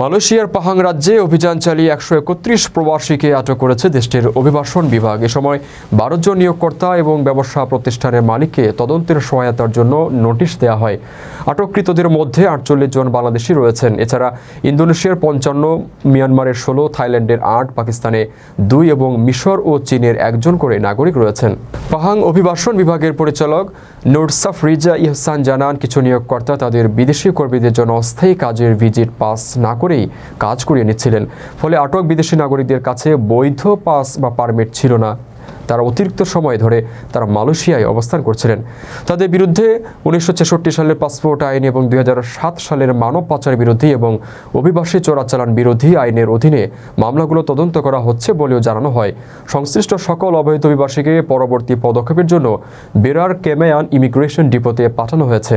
মালয়েশিয়ার পাহাং রাজ্যে অভিযান চালিয়ে একশো একত্রিশ প্রবাসীকে আটক করেছে দেশটির অভিবাসন বিভাগ। এ সময় বারো জন নিয়োগকর্তা এবং ব্যবসা প্রতিষ্ঠানের মালিককে তদন্তের সহায়তার জন্য নোটিশ দেওয়া হয়। আটককৃতদের মধ্যে আটচল্লিশ জন বাংলাদেশি রয়েছেন। এছাড়া ইন্দোনেশিয়ার পঞ্চান্ন, মিয়ানমারের ষোলো, থাইল্যান্ডের আট, পাকিস্তানে দুই এবং মিশর ও চীনের একজন করে নাগরিক রয়েছেন। পাহাং অভিবাসন বিভাগের পরিচালক নুরসাফ রিজা ইহসান জানান, কিছু নিয়োগকর্তা তাদের বিদেশি কর্মীদের জন্য অস্থায়ী কাজের ভিজিট পাস না করেই কাজ করিয়ে নিচ্ছিলেন। ফলে আটক বিদেশি নাগরিকদের কাছে বৈধ পাস বা পারমিট ছিল না। তারা অতিরিক্ত সময় ধরে তারা মালয়েশিয়ায় অবস্থান করছিলেন। তাদের বিরুদ্ধে উনিশশো ছেষট্টি সালের পাসপোর্ট আইন এবং দুই সালের মানব পাচার বিরোধী এবং অভিবাসী চোরাচালান বিরোধী আইনের অধীনে মামলাগুলো তদন্ত করা হচ্ছে বলেও জানানো হয়। সংশ্লিষ্ট সকল অবৈধ অভিবাসীকে পরবর্তী পদক্ষেপের জন্য বেরার কেমেয়ান ইমিগ্রেশন ডিপোতে পাঠানো হয়েছে।